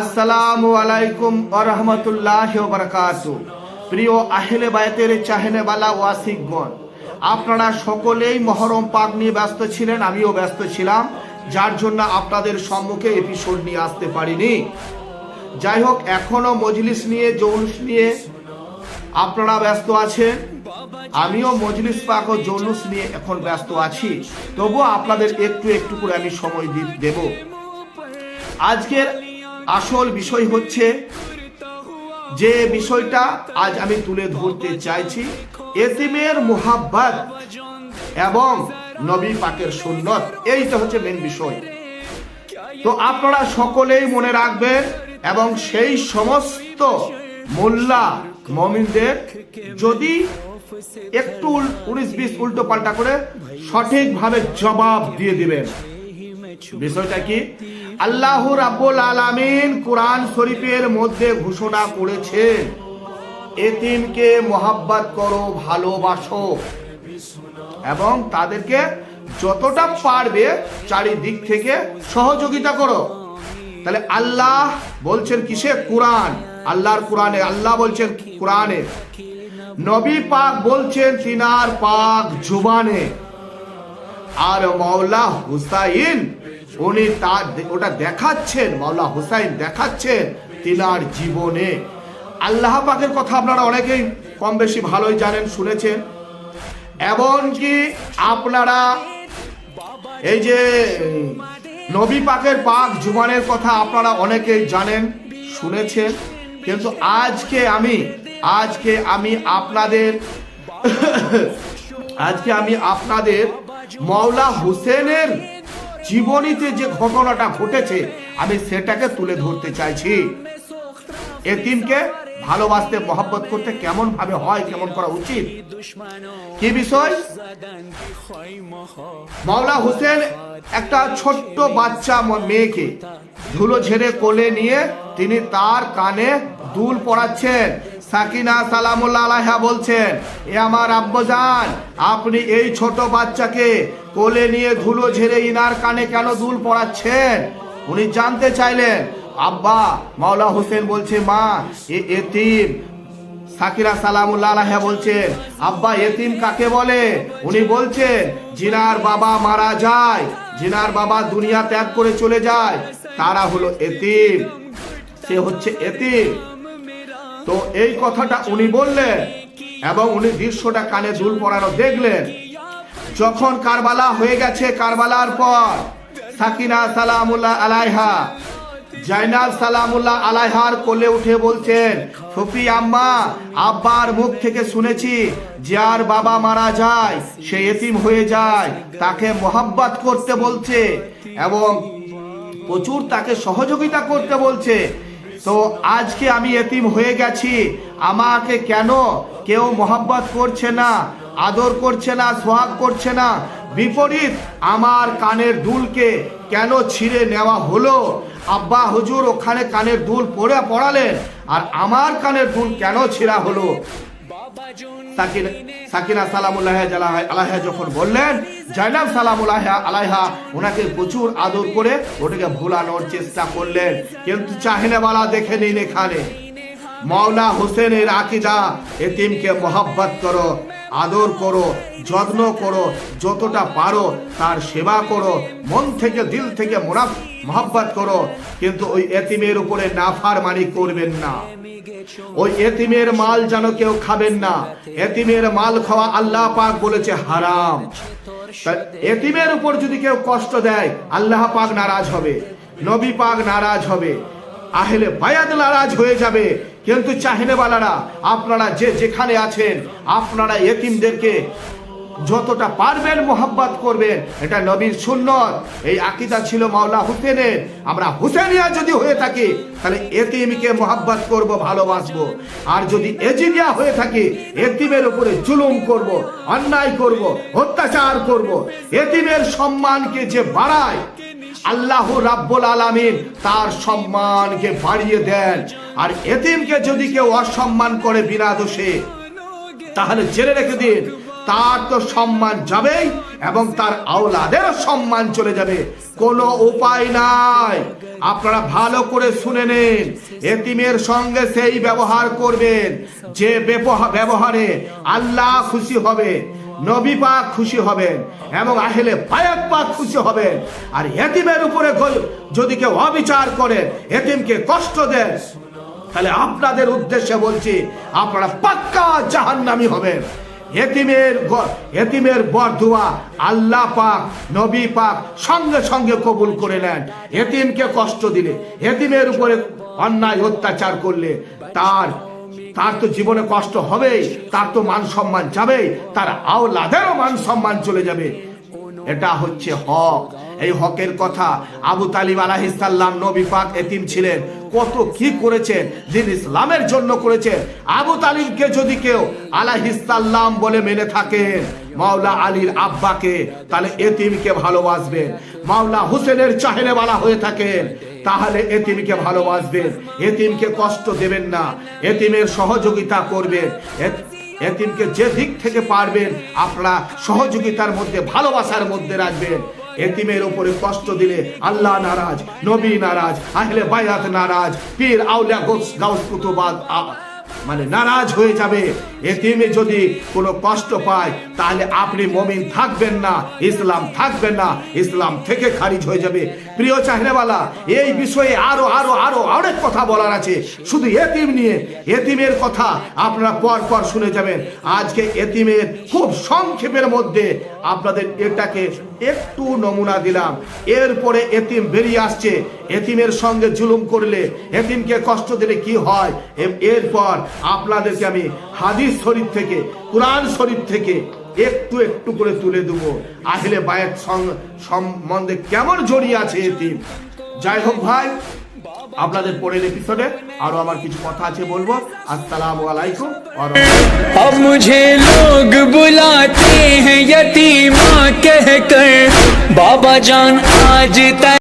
আসসালামু আলাইকুম আরহামতুল্লাহ বারকাত। প্রিয় আহলে বায়তের চাহেনেবালা ওয়াসিকগণ, আপনারা সকলেই মহরম পাক নিয়ে ব্যস্ত ছিলেন, আমিও ব্যস্ত ছিলাম, যার জন্য আপনাদের সম্মুখে এপিসোড নিয়ে আসতে পারিনি। যাই হোক, এখনও মজলিস নিয়ে জৌলুস নিয়ে আপনারা ব্যস্ত আছেন, আমিও মজলিস পাক ও জৌলুস নিয়ে এখন ব্যস্ত আছি। তবুও আপনাদের একটু একটু করে আমি সময় দেব। আজকের আসল বিষয় হচ্ছে যে বিষয়টা আজ আমি তুলে ধরতে চাইছি এতিমের মোহাব্বত এবং নবী পাকের সুন্নত। এইটা হচ্ছে মেন বিষয়। তো আপনারা সকলেই মনে রাখবেন এবং সেই সমস্ত মোল্লা মমিনদের যদি একটু উনিশ বিশ উল্টো পাল্টা করে সঠিকভাবে জবাব দিয়ে দিবেন। বিষয়টা কি? আল্লাহ রাব্বুল আলামিন কোরআন শরীফের মধ্যে ঘোষণা করেছেন এতিমকে মোহাব্বত করো, ভালোবাসো এবং তাদেরকে যতটা পারবে চারিদিক থেকে সহযোগিতা করো। তাহলে আল্লাহ বলছেন কিসে? কোরআন। আল্লাহর কোরআনে, আল্লাহ বলছেন কোরআনে। নবী পাক বলছেন তিনার পাক জুবানে। আর মাওলা হুসাইন, উনি তার ওটা দেখাচ্ছেন, মাওলা হুসাইন দেখাচ্ছেন তিনার জীবনে। আল্লাহ পাকের কথা আপনারা অনেকেই কম বেশি ভালোই জানেন, শুনেছেন। এমনকি আপনারা এই যে, নবী পাকের পাক জুবানের কথা আপনারা অনেকেই জানেন, শুনেছেন। কিন্তু আজকে আমি আজকে আমি আপনাদের, আজকে আমি আপনাদের মাওলা হোসেনের জীবনীতে যে ঘটনাটা ঘটেছে আমি সেটাকে তুলে ধরতে চাইছি। এতিমকে ভালোবাসতে মহব্বত করতে কেমন ভাবে হয় কেমন করা উচিত? কি বিষয়? মাওলা হোসেন একটা ছোট্ট বাচ্চা মেয়েকে ধুলো ঝেড়ে কোলে নিয়ে তিনি তার কানে দুল পড়াচ্ছেন সাকিনা সালামুল্লাহ আলাহা বলছেন, এ আমার আব্বজান আপনি এই ছোট বাচ্চাকে কোলে নিয়ে ধুলো ঝেড়ে ইনার কানে কেন দুল পড়াচ্ছেন? উনি জানতে চাইলেন, আব্বা, মাওলা হোসেন বলছে, মা, এ এতিম। সাকিরা সালামুল্লাহ আলাহা বলছেন, আব্বা, এতিম কাকে বলে? উনি বলছেন, জিনার বাবা মারা যায়, জিনার বাবা দুনিয়া ত্যাগ করে চলে যায়, তারা হলো এতিম। সে হচ্ছে এতিম। তো এই কথাটা উনি বললেন এবং উনি দৃশ্যটা কানে দুল পড়ানো দেখলেন। যখন কারবালা হয়ে গেছে কারবালার পর, সাকিনা সালামুল্লাহ আলাইহা, জাইনাব সালামুল্লাহ আলাইহার কোলে উঠে বলছেন ফফি আম্মা, আব্বার মুখ থেকে শুনেছি যার বাবা মারা যায়, সে এতিম হয়ে যায়, তাকে মোহাব্বত করতে বলছে এবং প্রচুর তাকে সহযোগিতা করতে বলছে। তো আজকে আমি এতিম হয়ে গেছি। আমাকে কেন কেউ মোহাব্বত করছে না, আদর করছে না, সোহাগ করছে না? বিপরীত, আমার কানের দুলকে কেন ছিঁড়ে নেওয়া হলো? আব্বা হুজুর ওখানে কানের দুল পড়ে পড়ালেন, আর আমার কানের দুল কেন ছিঁড়া হলো? সাকিনা সাকিনা সালামুল্লাহ আলাহা যখন বললেন, জাইনাব সালামুল্লাহ আলাইহা ওনাকে প্রচুর আদর করে ওটাকে ভুলানোর চেষ্টা করলেন। কিন্তু চাহিনেওয়ালা দেখে নিন এখানে। মাওলা হোসেনের আকিদা, এতিমকে মোহাব্বত করো। আদর করো, যত্ন করো, যতটা পারো তার সেবা করো, মন থেকে, দিল থেকে মোরাব মোহাব্বত করো। কিন্তু ওই এতিমের উপরে নাফার মানি করবেন না। ওই এতিমের মাল যেন কেউ খাবেন না। এতিমের মাল খাওয়া আল্লাহ পাক বলেছে হারাম। এতিমের উপর যদি কেউ কষ্ট দেয়, আল্লাহ পাক নারাজ হবে, নবী পাক নারাজ হবে, আহলে বায়াত নারাজ হয়ে যাবে। কিন্তু চাহিনেওয়ালারা, আপনারা যে যেখানে আছেন, আপনারা এতিমদেরকে যতটা পারবেন মোহাব্বত করবেন, এটা নবীর সুন্নত। এই আকিদা ছিল মাওলা হুসেনের। আমরা হুসেনিয়া যদি হয়ে থাকি, তাহলে এতিমকে মোহাব্বত করব, ভালোবাসবো। আর যদি এজিনিয়া হয়ে থাকি এতিমের উপরে জুলুম করব, অন্যায় করব, অত্যাচার করব। এতিমের সম্মানকে যে বাড়ায় আল্লাহ রাব্বুল আলামিন তার সম্মানকে বাড়িয়ে দেন। আর এতিমকে যদি কেউ অসম্মান করে বিনা দোষে, তাহলে জেনে রেখে দিন। তার তো সম্মান যাবেই এবং তার আওলাদের সম্মান চলে যাবে। কোনো উপায় নাই। আপনারা ভালো করে শুনে নিন। এতিমের সঙ্গে সেই ব্যবহার করবেন। যে ব্যবহা- ব্যবহারে আল্লাহ খুশি হবে। নবী পাক খুশি হবেন এবং আহলে পায়াত পাক খুশি হবেন। আর এতিমের উপরে যদি কেউ অবিচার করেন, এতিমকে কষ্ট দেন। তাহলে আপনাদের উদ্দেশ্যে বলছি, আপনারা পাক্কা জাহান্নামি হবেন। এতিমের এতিমের বরদুয়া আল্লাহ পাক, নবী পাক সঙ্গে সঙ্গে কবুল করে নেন। এতিমকে কষ্ট দিলে, এতিমের উপরে অন্যায় অত্যাচার করলে তার তার তো জীবনে কষ্ট হবেই, তার তো মান সম্মান যাবেই, তার আওলাদেরও মান সম্মান চলে যাবে। এটা হচ্ছে হক। এই হকের কথা আবু তালিব আলাহিসাল্লাম নবী পাক এতিম ছিলেন। কত কি করেছেন? দিন ইসলামের জন্য করেছেন। আবু তালিবকে যদি কেউ আলাহিসাল্লাম বলে মেনে থাকেন, মাওলা আলীর আব্বাকে, তাহলে এতিমকে ভালোবাসবেন। মাওলা হুসেনের চাহেনে বালা হয়ে থাকেন। তাহলে এতিমকে ভালোবাসবেন, এতিমকে কষ্ট দেবেন না, এতিমের সহযোগিতা করবেন। এতিমকে যে দিক থেকে পারবেন, আপনারা সহযোগিতার মধ্যে, ভালোবাসার মধ্যে রাখবেন। এতিমের উপরে কষ্ট দিলে আল্লাহ নারাজ, নবী নারাজ, আহলে বায়াত নারাজ, পীর আউলিয়া গোস গাউস কুতুবাদ মানে নারাজ হয়ে যাবে। এতিমে যদি কোনো কষ্ট পায়, তাহলে আপনি মমিন থাকবেন না, ইসলাম থাকবেন না, ইসলাম থেকে খারিজ হয়ে যাবে। প্রিয় চাহনেওয়ালা এই বিষয়ে আরও আরও আরও অনেক কথা বলার আছে। শুধু এতিম নিয়ে, এতিমের কথা আপনারা পর পর শুনে যাবেন। আজকে এতিমের খুব সংক্ষেপের মধ্যে আপনাদের এটাকে একটু নমুনা দিলাম। এরপরে এতিম বেরিয়ে আসছে। এতিমের সঙ্গে জুলুম করলে এতিমকে কষ্ট দিলে কি হয়? এরপর আপনাদেরকে আমি হাদিস শরীফ থেকে কোরআন শরীফ থেকে একটু একটু করে তুলে দেব আহিলে বায়ের সং- সম্বন্ধে কেমন জড়িয়ে আছে এতিম যাই হোক ভাই আপনাদের পরের এপিসোডে আরো আমার কিছু কথা আছে বলবো আসসালামু আলাইকুম ওয়া রাহমাতুল্লাহ। अब मुझे लोग बुलाते हैं यतीमा कहकर बाबा जान आज तक